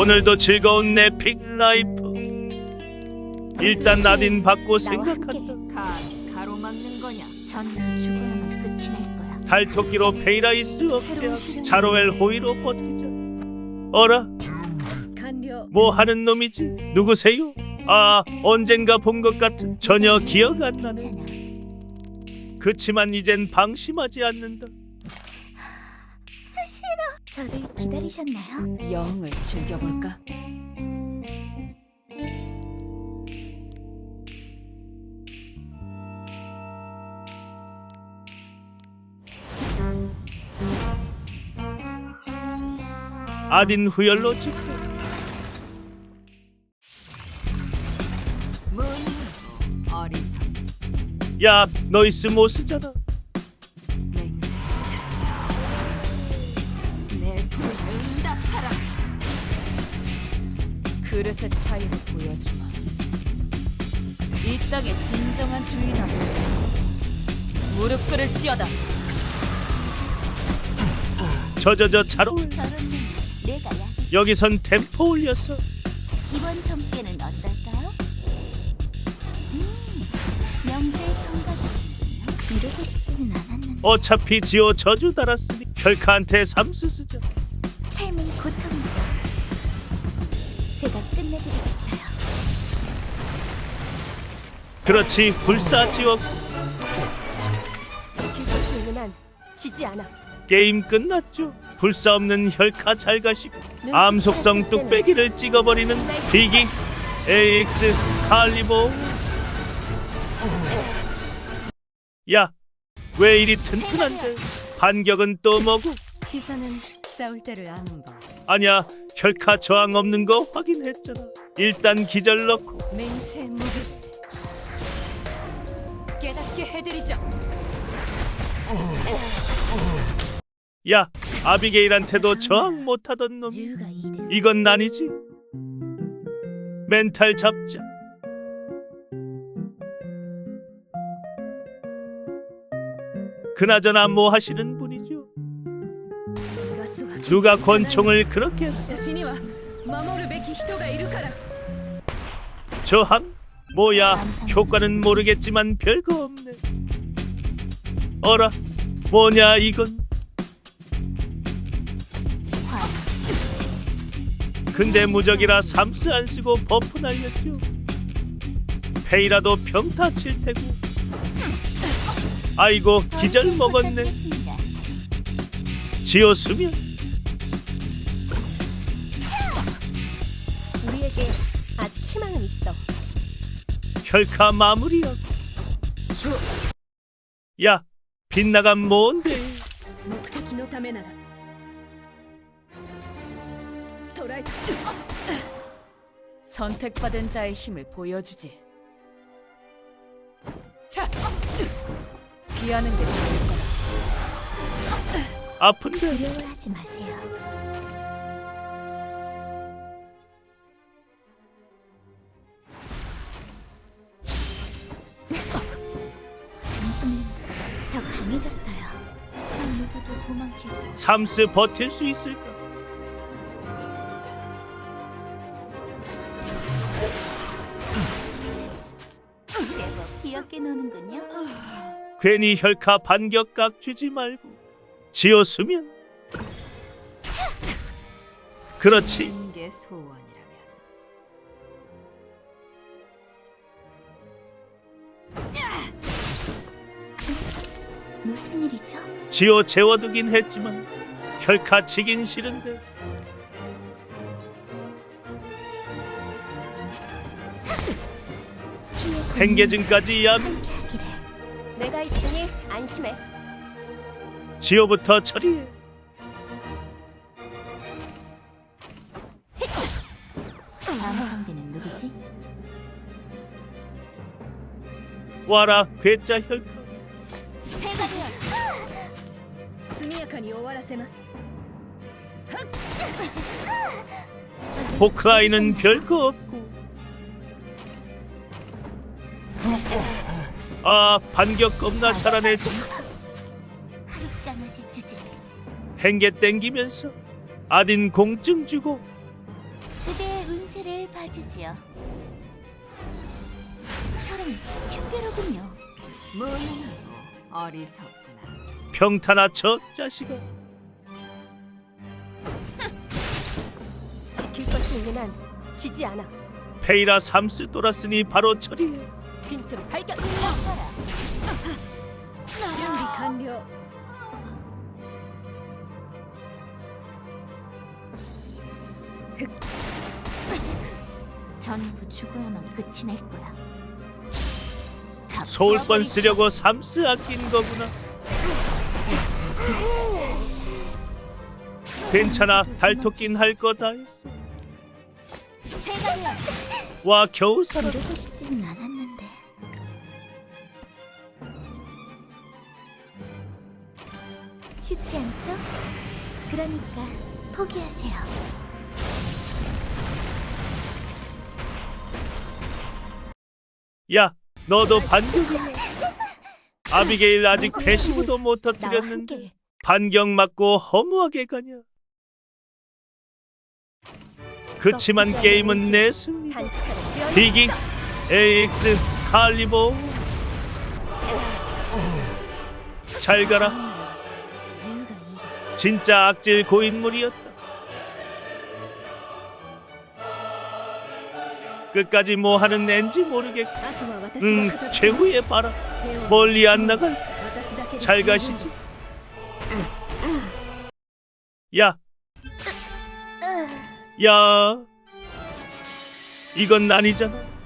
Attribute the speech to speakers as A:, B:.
A: 오늘도 즐거운 내픽 라이프. 일단 나딘 받고 생각한다.
B: 감히 가로막는 거냐? 전 죽어야만 끝이 날 거야.
A: 달토끼로 페이라이스.
B: 시련이-
A: 자로엘 호이로 버티자. 어라? 뭐 하는 놈이지? 누구세요? 아, 언젠가 본 것 같은 전혀 기억 안 나네. 그치만 이젠 방심하지 않는다.
B: 저를 기다리셨나요?
C: 여흥을 즐겨볼까?
A: 아딘 후열로 지켜.
C: 문 어리석
A: 야, 너이스 못 쓰잖아.
C: 그릇의 차이를 보여주마 이 땅의 진정한 주인은 무릎 꿇을 지어다
A: 저저저 자로엘.
B: 저는 내가 야.
A: 여기선 템포 올렸어.
B: 이번 점괘는 어떨까요? 음, 명제의 성각이군요. 이러고 싶지는 않았는데
A: 어차피 지오 저주 달았으니 혈카한테 삼수 쓰자.
B: 끝내드리겠어요.
A: 그렇지 불사 지옥.
B: 지킬 수 있는 한 지지 않아.
A: 게임 끝났죠. 불사 없는 혈카 잘 가시고 암 속성 뚝배기를 찍어버리는 비기. AX 칼리보. 야 왜 이리 튼튼한데? 반격은 또 뭐고?
C: 기사는 싸울 때를 아는 법
A: 아냐 혈카 저항 없는 거 확인했잖아. 일단 기절 넣고.
C: 맹세 무릎 깨닫게 해드리죠.
A: 야 아비게일한테도 저항 못하던 놈.
B: 이des.
A: 이건 아니지. 멘탈 잡자. 그나저나 뭐 하시는 분이죠 누가 권총을 그렇게 했어? 저항? 뭐야? 효과는 모르겠지만 별거 없네. 어라 뭐냐 이건? 근데 무적이라 삼스 안 쓰고 버프 날렸죠. 페이라도 평타 칠 테고. 아이고 기절 먹었네.
B: 음, 음, 음. 지었으면
A: 혈카 마무리하고 야 빗나간 뭔데
C: 目的のためなら捕らえた 선택받은 자의 힘을 보여주지 자! 피하는 게 좋을 거다
A: 아픈데
B: 두려워하지 마세요. 강해졌어요. 그 누구도 도망칠 수.
A: 삼스 버틸 수 있을까
B: 제법 귀엽게 노는군요.
A: 괜히 혈카 반격각 주지 말고 지어 수면 그렇지
C: 게 소원이라
B: 무슨 일이죠?
A: 지어 재워두긴 했지만 혈카 치긴 싫은데
B: 피해
A: 행계증까지 야매
B: 함께 하기를. 내가 있으니 안심해.
A: 지어부터 처리해
B: 다음 상대는 누구지?
A: 와라 괴짜 혈
C: かに終わらせます
B: 저기
A: 포크아이는 별거 없고 아 반격 겁나 잘하네지
B: 흑장아지 주제.
A: 행계 땡기면서 아딘 공증 주고
B: 그대의 운세를 봐주지요. 저런 흉계로군요.
C: 무능하고 어리석구나.
A: 평타나 저 자식아.
B: 지킬 것이 있는 한 지지 않아.
A: 페이라 삼스 돌았으니 바로 처리해.
B: 빈틈 발견.
C: 준비 완료.
B: 전부 죽어야만 끝이 날 거야. 다
A: 소울권
B: 풀어버리지.
A: 쓰려고 삼스 아낀 거구나. 괜찮아, 달토낀 할 거다 했어.
B: 제가 해요.
A: 와, 겨우
B: 싶지는 않았는데. 쉽지 않죠? 그러니까 포기하세요.
A: 야, 너도 반격이네. 아비게일 아직 패시브도 못
B: 나와
A: 터뜨렸는데
B: 함께
A: 반격 맞고 허무하게 가냐? 그치만 게임은 내 승리.
B: 단칼에 뼈
A: 비기 AX 칼리버 잘 가라.
B: 이겼어.
A: 진짜 악질 고인물이었다. 끝까지 뭐 하는 앤지 모르겠고, 음, 최후의 바람 멀리 안 나갈. 잘 가시지. 야, 야, 이건 아니잖아.